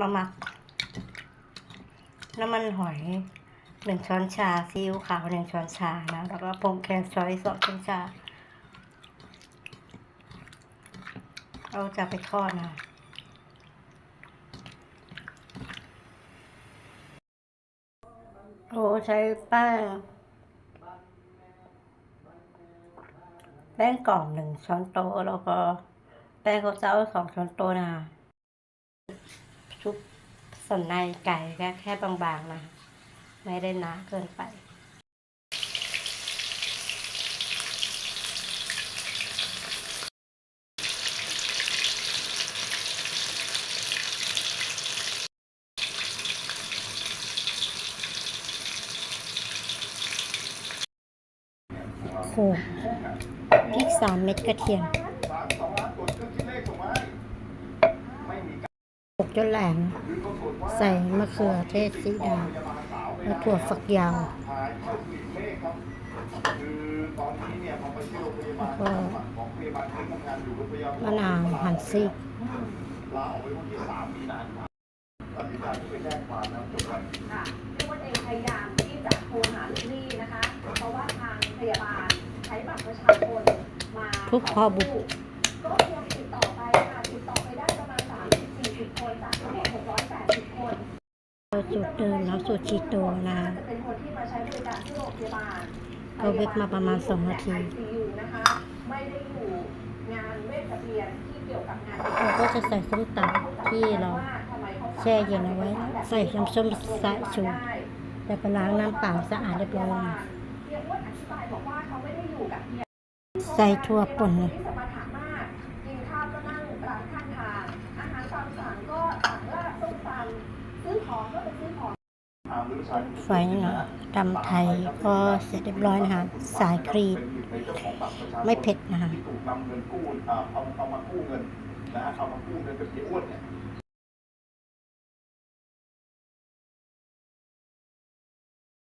มาหมักน้ำมันหอยหนึ่งช้อนชาซีอิ๊วขาวหนึ่งช้อนชานะแล้วก็ผงแคซอยสองช้อนชา เราจะไปทอดนะโอ้ใช้แป้งแป้งกล่องหนึ่งช้อนโต๊ะแล้วก็แป้งข้าวเจ้าสองช้อนโต๊ะนะ ชุบสันในไก่ก็แค่บางๆนะไม่ได้หนาเกินไป โขลกพริกสามเม็ดกระเทียม โขลกจนแหลมใส่มะเขือเทศสีดำและถั่วฝักยาวแล้วก็มะนาวหั่นซีกค่ะเรียกว่าเองพยายามที่จะโทรหาลูกหนี้นะคะ เพราะว่าทางพยาบาลใช้บัตรประชาชนมาทุกข้อบุก ก็พยายามติดต่อไปค่ะติดต่อไปได้ประมาณ30 40 คนจากทั้งหมด680 คน สูตรเดิมแล้วสูตรชีโตนะจะเป็นคนที่มาใช้บริการที่โรงพยาบาลก็เวกมาประมาณสองนาทีเราก็จะใส่ส้มตำที่เราแช่เย็นเอาไว้ ใส่น้ำส้มสายชูแต่ไปล้างน้ำเปล่าสะอาดเรียบร้อยนะเฮียอ้ ไฟนะดำไทยก็เสร็จเรียบร้อยนะคะ สายครีมไม่เผ็ดนะคะ